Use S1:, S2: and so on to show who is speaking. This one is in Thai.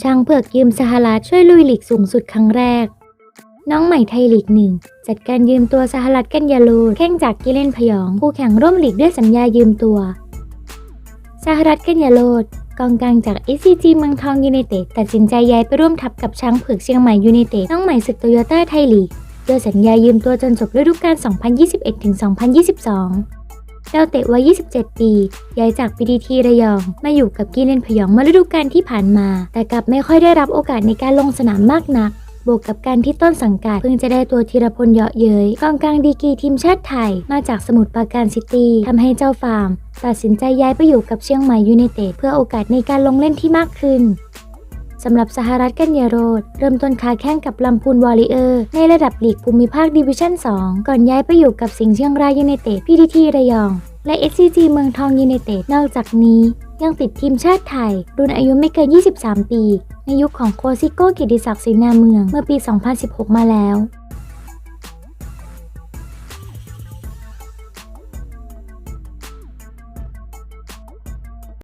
S1: ช่างเผือกยืมสหรัฐช่วยลุยหลีกสูงสุดครั้งแรก น้องใหม่ไทยลีกหนึ่งจัดการยืมตัวสหรัฐกันยาโลแข่งจากกิเลนพยองคู่แข่งร่วมหลีกด้วยสัญญายืมตัว สหรัฐกันยาโลดกองกลางจาก SCG เมืองทองยูไนเต็ดตัดสินใจย้ายไปร่วมทัพกับช้างเผือกเชียงใหม่ยูไนเต็ดน้องใหม่ศึกโตโยต้าไทยลีกด้วยสัญญายืมตัวจนจบฤดูกาล2021-2022 ดาวเตะวัย 27 ปีย้ายจาก PTT ระยอง มาอยู่กับกีเลนพยองเมื่อฤดูกาลที่ผ่านมา แต่กลับไม่ค่อยได้รับโอกาสในการลงสนามมากนักบวกกับการที่ต้นสังกัดเพิ่งจะได้ตัวธีรพลเยาะเย้ยกองกลางดีกีทีมชาติไทย มาจากสมุทรปราการซิตี้ทำให้เจ้าฟาร์ม ตัดสินใจย้ายไปอยู่กับเชียงใหม่ยูไนเต็ดเพื่อโอกาสในการลงเล่นที่มากขึ้น สำหรับสหรัฐกัญญาโรดเริ่มต้นค้าแข่งกับลำพูนวอริเออร์ในระดับลีกภูมิภาคดิวิชั่น 2 ก่อนย้ายไปอยู่กับสิงห์เชียงรายยูไนเต็ดพีทีทีระยอง และ SCG เมืองทองยูไนเต็ดนอกจากนี้ ยังติดทีมชาติไทย รุ่นอายุไม่เกิน 23 ปี ในยุคของโคซิโก้กิติศักดิ์ศรีนาเมืองเมื่อปี 2016 มาแล้ว